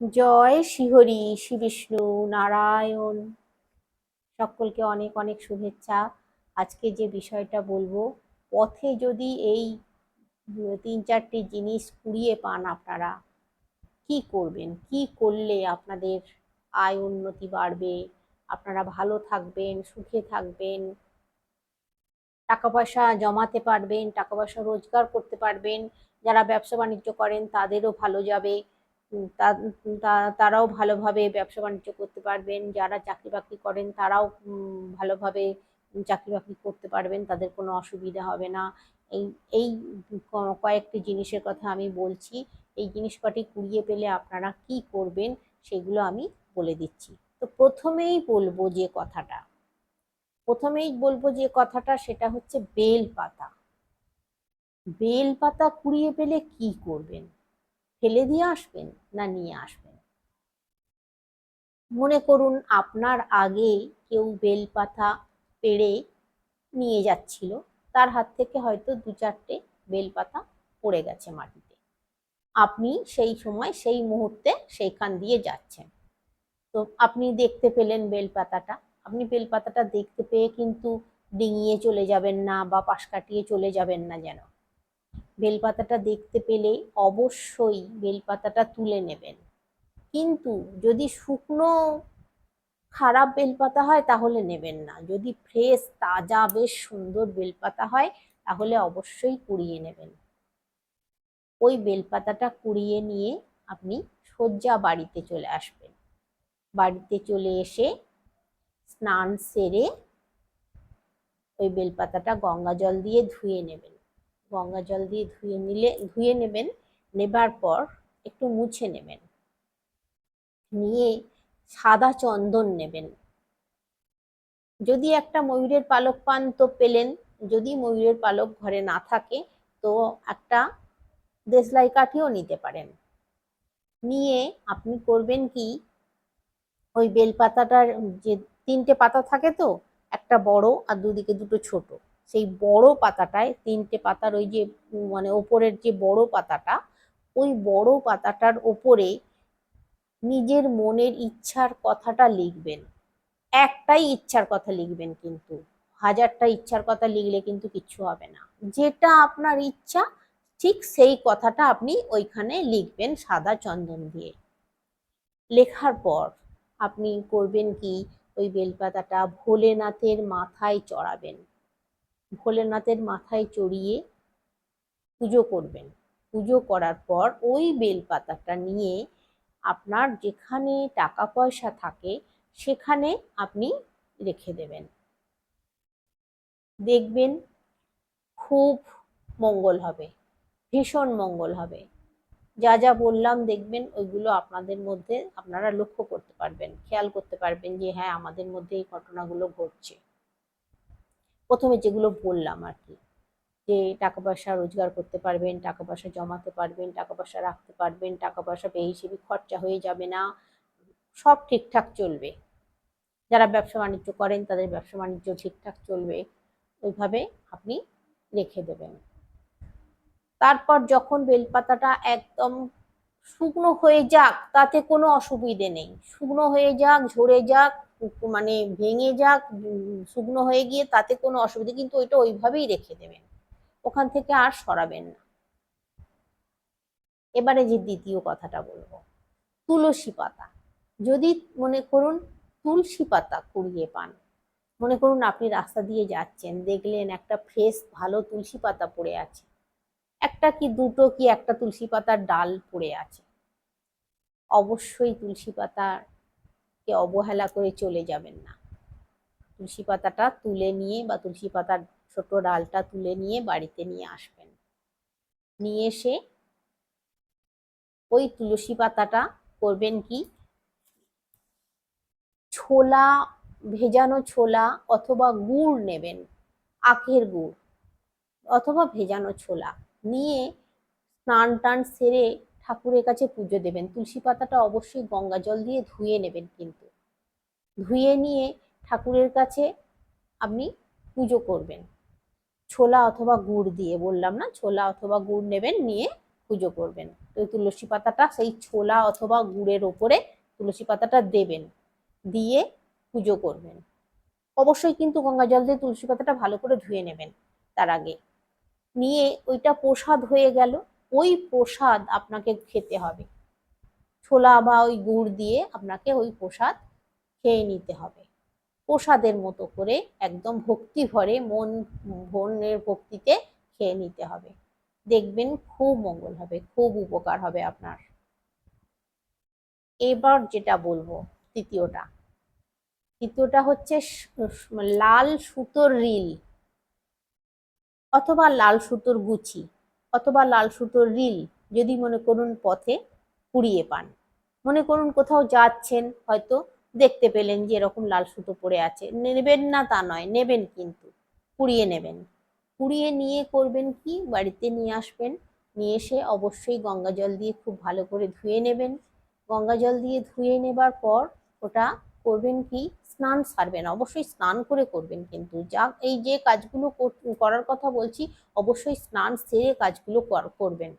জয় শ্রীহরি শ্রী বিষ্ণু নারায়ণ। সকলকে অনেক অনেক শুভেচ্ছা। আজকে যে বিষয়টা বলব, পথে যদি এই তিন চারটি জিনিস কুড়িয়ে পান আপনারা, কি করবেন? কি করলে আপনাদের আয় উন্নতি বাড়বে? আপনারা ভালো থাকবেন, সুখে থাকবেন টাকা পয়সা জমাতে পারবেন টাকা পয়সা রোজগার করতে পারবেন। যারা ব্যবসা বাণিজ্য করেন, তাদেরও ভালো যাবে। তারাও ভালোভাবে ব্যবসা বাণিজ্য করতে পারবেন। যারা চাকরি বাকরি করেন তারাও ভালোভাবে চাকরি বাকরি করতে পারবেন, তাদের কোনো অসুবিধা হবে না। এই এই কয়েকটি জিনিসের কথা আমি বলছি। এই জিনিস কটি কুড়িয়ে পেলে আপনারা কি করবেন সেগুলো আমি বলে দিচ্ছি। তো প্রথমেই বলব যে কথাটা। প্রথমেই বলব যে কথাটা সেটা হচ্ছে বেল পাতা। বেল পাতা কুড়িয়ে পেলে কি করবেন? ফেলে দিয়ে আসবেন না নিয়ে আসবেন? মনে করুন আপনার আগে কেউ বেলপাতা পেড়ে নিয়ে যাচ্ছিল, তার হাত থেকে হয়তো দু চারটে বেলপাতা পড়ে গেছে মাটিতে। আপনি সেই সময় সেই মুহূর্তে সেইখান দিয়ে যাচ্ছেন। তো আপনি দেখতে পেলেন বেলপাতাটা। আপনি বেলপাতাটা দেখতে পেয়ে কিন্তু ডিঙিয়ে চলে যাবেন না বা পাশ কাটিয়ে চলে যাবেন না যেন। বেলপাতাটা দেখতে পেলে অবশ্যই বেলপাতাটা তুলে নেবেন। কিন্তু যদি শুকনো, খারাপ বেলপাতা হয় তাহলে নেবেন না। যদি ফ্রেশ, তাজা, বেশ সুন্দর বেলপাতা হয় তাহলে অবশ্যই কুড়িয়ে নেবেন। ওই বেলপাতাটা কুড়িয়ে নিয়ে আপনি সোজা বাড়িতে চলে আসবেন। বাড়িতে চলে এসে স্নান সেরে ওই বেলপাতাটা গঙ্গা জল দিয়ে ধুয়ে নেবেন। গঙ্গা জল দিয়ে ধুয়ে নিলে, ধুয়ে নেবেন, নেবার পর একটু মুছে নেবেন। নিয়ে সাদা চন্দন নেবেন। যদি একটা ময়ূরের পালক পান তো পেলেন, যদি ময়ূরের পালক ঘরে না থাকে তো একটা দেশলাই কাঠিও নিতে পারেন। নিয়ে আপনি করবেন কি, ওই বেলপাতাটার যে তিনটে পাতা থাকে তো, একটা বড় আর দুদিকে দুটো ছোট। সেই বড় পাতাটায়, তিনটে পাতার ওই যে মানে ওপরের যে বড় পাতাটা, ওই বড় পাতাটার ওপরে নিজের মনের ইচ্ছার কথাটা লিখবেন। একটাই ইচ্ছার কথা লিখবেন কিন্তু। হাজারটা ইচ্ছার কথা লিখলে কিন্তু কিচ্ছু হবে না। যেটা আপনার ইচ্ছা, ঠিক সেই কথাটা আপনি ওইখানে লিখবেন সাদা চন্দন দিয়ে। লেখার পর আপনি করবেন কি? ওই বেলপাতাটা ভোলেনাথের মাথায় চড়াবেন। ভোলেনাথের মাথায় চড়িয়ে পুজো করবেন। পুজো করার পর ওই বেলপাতাটা নিয়ে আপনার যেখানে টাকা পয়সা থাকে, সেখানে আপনি রেখে দেবেন। দেখবেন খুব মঙ্গল হবে, ভীষণ মঙ্গল হবে। যা যা বললাম দেখবেন ওইগুলো আপনাদের মধ্যে আপনারা লক্ষ্য করতে পারবেন, খেয়াল করতে পারবেন যে হ্যাঁ আমাদের মধ্যে এই ঘটনাগুলো ঘটছে। প্রথমে যেগুলো বললাম আর কি, যে টাকা পয়সা রোজগার করতে পারবেন টাকা পয়সা জমাতে পারবেন টাকা পয়সা রাখতে পারবেন টাকা পয়সা বেহিসেবি খরচা হয়ে যাবে না, সব ঠিকঠাক চলবে। যারা ব্যবসা বাণিজ্য করেন তাদের ব্যবসা বাণিজ্য ঠিকঠাক চলবে, ওইভাবে আপনি রেখে দেবেন। তারপর যখন বেলপাতাটা একদম শুকনো হয়ে যাক, তাতে কোনো অসুবিধে নেই। শুকনো হয়ে যাক, ঝরে যাক মানে ভেঙে যাক শুকনো হয়ে গিয়ে তাতে কোনো অসুবিধা, কিন্তু ওইটা ওইভাবেই রেখে দেবেন। ওখান থেকে আর সরাবেন না। এবারে যে দ্বিতীয় কথাটা বলব, তুলসী পাতা। যদি মনে করুন তুলসী পাতা কুড়িয়ে পান, মনে করুন আপনি রাস্তা দিয়ে যাচ্ছেন, দেখলেন একটা ফ্রেশ ভালো তুলসী পাতা পড়ে আছে। একটা কি দুটো কি একটা তুলসী পাতার ডাল পড়ে আছে। অবশ্যই তুলসী পাতাকে অবহেলা করে চলে যাবেন না। তুলসী পাতাটা তুলে নিয়ে বা তুলসী পাতার ছোট ডালটা তুলে নিয়ে বাড়িতে নিয়ে আসবেন। নিয়ে এসে ওই তুলসী পাতাটা করবেন কি? ছোলা, ভেজানো ছোলা অথবা গুড় নেবেন, আখের গুড় অথবা ভেজানো ছোলা। নিয়ে স্নান টান সেরে ঠাকুরের কাছে পুজো দেবেন। তুলসী পাতাটা অবশ্যই গঙ্গা জল দিয়ে ধুয়ে নেবেন কিন্তু। ধুয়ে নিয়ে ঠাকুরের কাছে আপনি পুজো করবেন। ছোলা অথবা গুড় দিয়ে, বললাম না, ছোলা অথবা গুড় নেবেন, নিয়ে পুজো করবেন। তো তুলসী পাতাটা সেই ছোলা অথবা গুড়ের ওপরে তুলসী পাতাটা দেবেন, দিয়ে পুজো করবেন। অবশ্যই কিন্তু গঙ্গা জল দিয়ে তুলসী পাতাটা ভালো করে ধুয়ে নেবেন তার আগে। নিয়ে ওইটা প্রসাদ হয়ে গেল। ওই প্রসাদ আপনাকে খেতে হবে। ছোলা বা ওই গুড় দিয়ে আপনাকে ওই প্রসাদ খেয়ে নিতে হবে। প্রসাদের মতো করে একদম ভক্তি ভরে মন, মনের ভক্তিতে খেয়ে নিতে হবে। দেখবেন খুব মঙ্গল হবে, খুব উপকার হবে আপনার। এবার যেটা বলব, তৃতীয়টা। তৃতীয়টা হচ্ছে লাল সুতোর রিল অথবা লাল সুতোর গুছি অথবা লাল সুতোর রিল যদি মনে করুন পথে কুড়িয়ে পান। মনে করুন কোথাও যাচ্ছেন, হয়তো দেখতে পেলেন যে এরকম লাল সুতো পড়ে আছে। নেবেন না তা নয়, নেবেন কিন্তু কুড়িয়ে নেবেন। কুড়িয়ে নিয়ে করবেন কি? বাড়িতে নিয়ে আসবেন, নিয়ে এসে অবশ্যই গঙ্গা জল দিয়ে খুব ভালো করে ধুয়ে নেবেন। গঙ্গা জল দিয়ে ধুয়ে নেবার পর ওটা করবেন কি? স্নান সারবেন, অবশ্যই স্নান করে করবেন কিন্তু। যা এই যে কাজগুলো কর- করার কথা বলছি, অবশ্যই স্নান সেরে কাজগুলো কর- করবেন।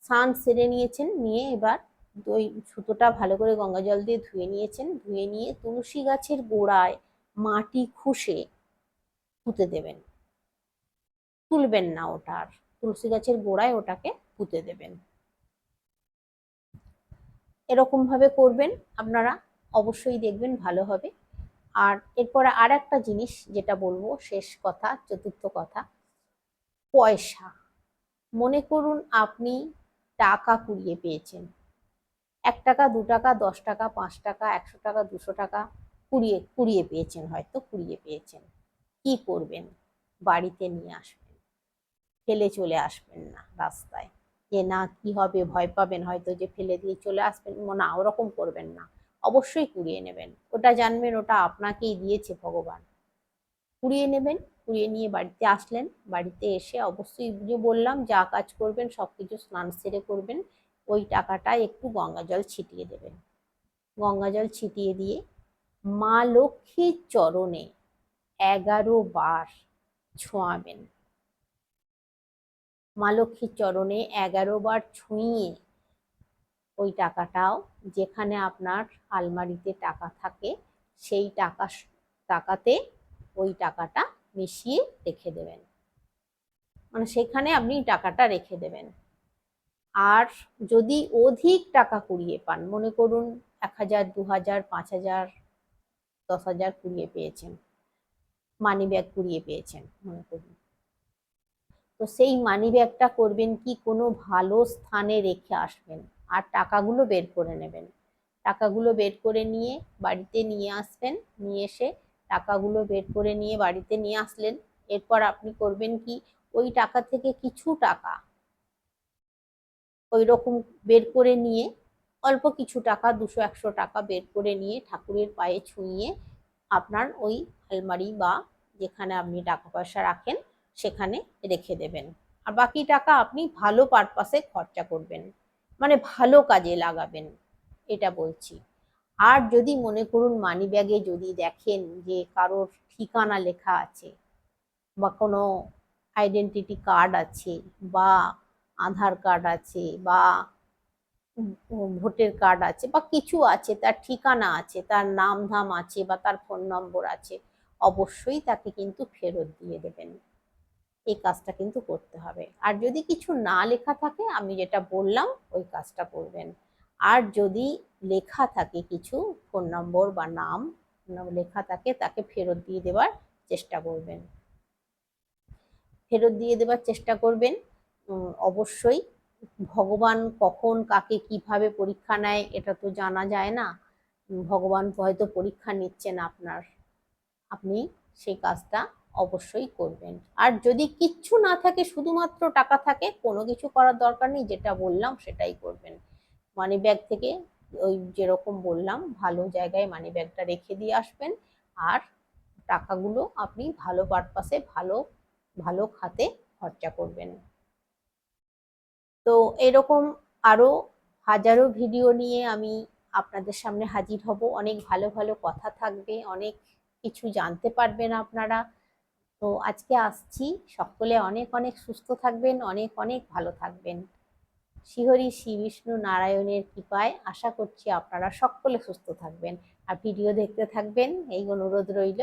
স্নান সেরে নিয়েছেন, নিয়ে এবার ওই সুতোটা ভালো করে গঙ্গা জল দিয়ে ধুয়ে নিয়েছেন, ধুয়ে নিয়ে তুলসী গাছের গোড়ায় মাটি খুশে পুঁতে দেবেন। তুলবেন না ওটা আর, তুলসী গাছের গোড়ায় ওটাকে পুঁতে দেবেন। এরকম ভাবে করবেন, আপনারা অবশ্যই দেখবেন ভালো হবে। আর এরপরে আর একটা জিনিস যেটা বলব, শেষ কথা, চতুর্থ কথা, পয়সা। মনে করুন আপনি টাকা কুড়িয়ে পেয়েছেন। এক টাকা, দু টাকা, দশ টাকা, পাঁচ টাকা, একশো টাকা, দুশো টাকা কুড়িয়ে কুড়িয়ে পেয়েছেন হয়তো, কুড়িয়ে পেয়েছেন। কি করবেন? বাড়িতে নিয়ে আসবেন। ফেলে চলে আসবেন না রাস্তায়। যে না কি হবে, ভয় পাবেন হয়তো যে ফেলে দিয়ে চলে আসবেন। না, ওরকম করবেন না। অবশ্যই কুড়িয়ে নেবেন। ওটা জানবেন, ওটা আপনাকেই দিয়েছে ভগবান। কুড়িয়ে নেবেন, কুড়িয়ে নিয়ে বাড়িতে আসলেন। বাড়িতে এসে অবশ্যই যে বললাম, যা কাজ করবেন সব কিছু স্নান সেরে করবেন। ওই টাকাটা একটু গঙ্গা জল ছিটিয়ে দেবেন। গঙ্গা জল ছিটিয়ে দিয়ে মা লক্ষ্মীর চরণে এগারো বার ছোঁয়াবেন। মা লক্ষ্মীর চরণে এগারো বার ছুঁয়ে ওই টাকাটাও যেখানে আপনার আলমারিতে টাকা থাকে, সেই টাকা টাকাতে ওই টাকাটা মিশিয়ে রেখে দেবেন। মানে সেখানে আপনি টাকাটা রেখে দেবেন। আর যদি অধিক টাকা কুড়িয়ে পান, মনে করুন এক হাজার, দু হাজার, পাঁচ হাজার, দশ হাজার কুড়িয়ে পেয়েছেন মানি ব্যাগ কুড়িয়ে পেয়েছেন, মনে করুন। তো সেই মানি ব্যাগটা করবেন কি কোনো ভালো স্থানে রেখে আসবেন? আর টাকাগুলো বের করে নেবেন। টাকাগুলো বের করে নিয়ে বাড়িতে নিয়ে আসবেন। নিয়ে এসে টাকাগুলো বের করে নিয়ে বাড়িতে নিয়ে আসলেন। এরপর আপনি করবেন কি? ওই টাকা থেকে কিছু টাকা ওই রকম বের করে নিয়ে অল্প কিছু টাকা, দুশো, একশো টাকা বের করে নিয়ে ঠাকুরের পায়ে ছুঁয়ে আপনার ওই আলমারি বা যেখানে আপনি টাকা পয়সা রাখেন, সেখানে রেখে দেবেন। আর বাকি টাকা আপনি ভালো পারপাসে খরচা করবেন। মানে ভালো কাজে লাগাবেন, এটা বলছি। আর যদি মনে করুন মানি ব্যাগে যদি দেখেন যে কারোর ঠিকানা লেখা আছে বা কোনো আইডেন্টিটি কার্ড আছে বা আধার কার্ড আছে বা ভোটের কার্ড আছে বা কিছু আছে, তার ঠিকানা আছে, তার নাম ধাম আছে বা তার ফোন নম্বর আছে, অবশ্যই তাকে কিন্তু ফেরত দিয়ে দেবেন। এই কাজটা কিন্তু করতে হবে। আর যদি কিছু না লেখা থাকে, আমি যেটা বললাম, ওই কাজটা করবেন। আর যদি লেখা থাকে কিছু, ফোন নম্বর বা নাম লেখা থাকে, তাকে ফেরত দিয়ে দেওয়ার চেষ্টা করবেন। ফেরত দিয়ে দেওয়ার চেষ্টা করবেন। অবশ্যই ভগবান কখন কাকে কীভাবে পরীক্ষা নেয়, এটা তো জানা যায় না। ভগবান হয়তো পরীক্ষা নিচ্ছেন আপনার। আপনি সেই কাজটা অবশ্যই করবেন। আর যদি কিচ্ছু না থাকে, শুধুমাত্র টাকা থাকে, কোনো কিছু করার দরকার নেই, যেটা বললাম সেটাই করবেন। মানি ব্যাগ থেকে ওই যেরকম বললাম, ভালো জায়গায় মানি ব্যাগটা রেখে দিয়ে আসবেন। আর টাকাগুলো আপনি ভালো পারপাসে ভালো ভালো খাতে খরচা করবেন। তো এরকম আরও হাজারো ভিডিও নিয়ে আমি আপনাদের সামনে হাজির হব। অনেক ভালো ভালো কথা থাকবে, অনেক কিছু জানতে পারবেন আপনারা। তো আজকে আসছি। সকলে অনেক অনেক সুস্থ থাকবেন, অনেক অনেক ভালো থাকবেন। শ্রীহরি শ্রী বিষ্ণু নারায়ণের কৃপায় আশা করছি আপনারা সকলে সুস্থ থাকবেন। আর ভিডিও দেখতে থাকবেন, এই অনুরোধ রইল।